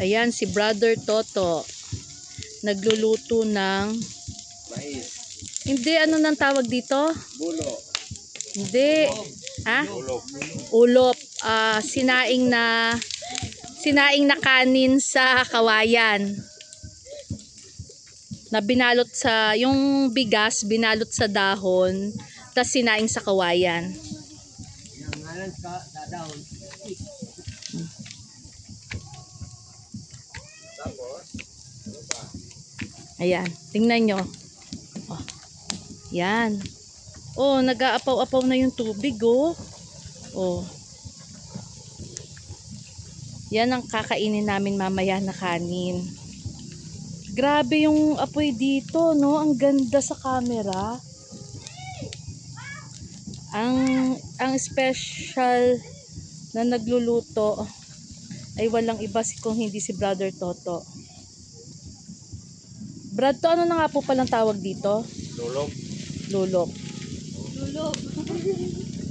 Ayan, si Brother Toto. Nagluluto ng... Mais. Hindi, ano nang tawag dito? Bulo. Hindi. Ha? Bulok. Ulop. ah, sinaing na... Sinaing na kanin sa kawayan. Na binalot sa... Yung bigas, binalot sa dahon. Tapos sinaing sa kawayan. Yung ngalan ka, dadahon. Tapos, ano pa? Ayan, tingnan nyo. Oh. Yan. Oh, nag-aapaw-apaw na yung tubig, oh. Oh. Yan ang kakainin namin mamaya na kanin. Grabe yung apoy dito, no? Ang ganda sa camera. Ang ang special na nagluluto ay walang iba si kung hindi si Brother Toto. Brad, to ano na nga po palang tawag dito? Lulok. Lulok. Lulog.